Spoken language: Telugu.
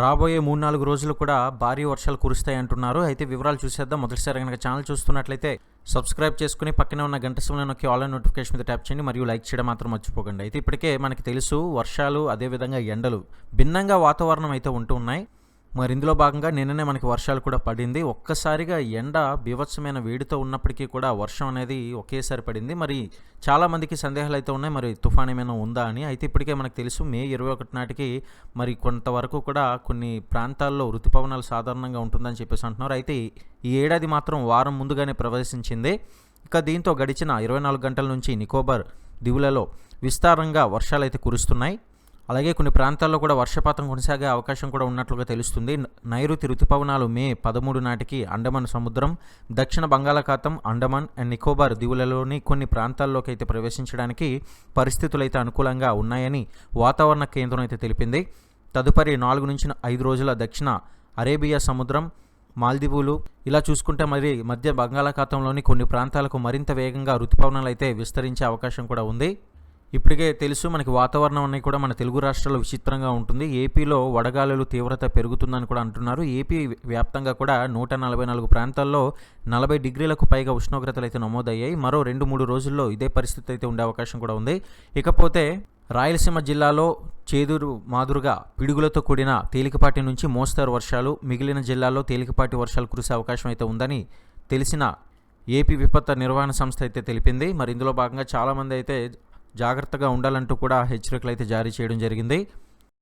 రాబోయే మూడు నాలుగు రోజులు కూడా భారీ వర్షాలు కురుస్తాయి అంటున్నారు. అయితే వివరాలు చూసేద్దాం. మొదటిసారి కనుక ఛానల్ చూస్తున్నట్లయితే సబ్స్క్రైబ్ చేసుకుని పక్కనే ఉన్న గంట సమయంలో నొక్కి ఆన్లైన్ నోటిఫికేషన్ మీద ట్యాప్ చేయండి. మరియు లైక్ చేయడం మాత్రం మర్చిపోకండి. అయితే ఇప్పటికే మనకి తెలుసు వర్షాలు అదేవిధంగా ఎండలు భిన్నంగా వాతావరణం అయితే ఉంటూ ఉన్నాయి. మరి ఇందులో భాగంగా నిన్ననే మనకి వర్షాలు కూడా పడింది. ఒక్కసారిగా ఎండ బీభత్సమైన వేడితో ఉన్నప్పటికీ కూడా వర్షం అనేది ఒకేసారి పడింది. మరి చాలా మందికి సందేహాలు అయితే ఉన్నాయి. మరి తుఫాన్ ఏమైనా ఉందా అని. అయితే ఇప్పటికే మనకు తెలుసు మే ఇరవై ఒకటి నాటికి మరి కొంతవరకు కూడా కొన్ని ప్రాంతాల్లో ఋతుపవనాలు సాధారణంగా ఉంటుందని చెప్పేసి అంటున్నారు. అయితే ఈ ఏడాది మాత్రం వారం ముందుగానే ప్రవేశించింది. ఇక దీంతో గడిచిన ఇరవై నాలుగు గంటల నుంచి నికోబార్ దివులలో విస్తారంగా వర్షాలు అయితే కురుస్తున్నాయి. అలాగే కొన్ని ప్రాంతాల్లో కూడా వర్షపాతం కొనసాగే అవకాశం కూడా ఉన్నట్లుగా తెలుస్తుంది. నైరుతి ఋతుపవనాలు మే పదమూడు నాటికి అండమాన్ సముద్రం దక్షిణ బంగాళాఖాతం అండమాన్ అండ్ నికోబార్ దీవులలోని కొన్ని ప్రాంతాల్లోకి అయితే ప్రవేశించడానికి పరిస్థితులు అయితే అనుకూలంగా ఉన్నాయని వాతావరణ కేంద్రం అయితే తెలిపింది. తదుపరి నాలుగు నుంచి ఐదు రోజుల దక్షిణ అరేబియా సముద్రం మాల్దీవులు ఇలా చూసుకుంటే మరి మధ్య బంగాళాఖాతంలోని కొన్ని ప్రాంతాలకు మరింత వేగంగా ఋతుపవనాలు అయితే విస్తరించే అవకాశం కూడా ఉంది. ఇప్పటికే తెలుసు మనకి వాతావరణం అనేది కూడా మన తెలుగు రాష్ట్రాల్లో విచిత్రంగా ఉంటుంది. ఏపీలో వడగాలులు తీవ్రత పెరుగుతుందని కూడా అంటున్నారు. ఏపీ వ్యాప్తంగా కూడా నూట నలభై నాలుగు ప్రాంతాల్లో నలభై డిగ్రీలకు పైగా ఉష్ణోగ్రతలు అయితే నమోదయ్యాయి. మరో రెండు మూడు రోజుల్లో ఇదే పరిస్థితి అయితే ఉండే అవకాశం కూడా ఉంది. ఇకపోతే రాయలసీమ జిల్లాలో చేదురు మాదురుగా పిడుగులతో కూడిన తేలికపాటి నుంచి మోస్తరు వర్షాలు మిగిలిన జిల్లాల్లో తేలికపాటి వర్షాలు కురిసే అవకాశం అయితే ఉందని తెలిసిన ఏపీ విపత్తు నిర్వహణ సంస్థ అయితే తెలిపింది. మరి ఇందులో భాగంగా చాలామంది అయితే జాగ్రత్తగా ఉండాలంటూ కూడా హెచ్చరికలు అయితే జారీ చేయడం జరిగింది.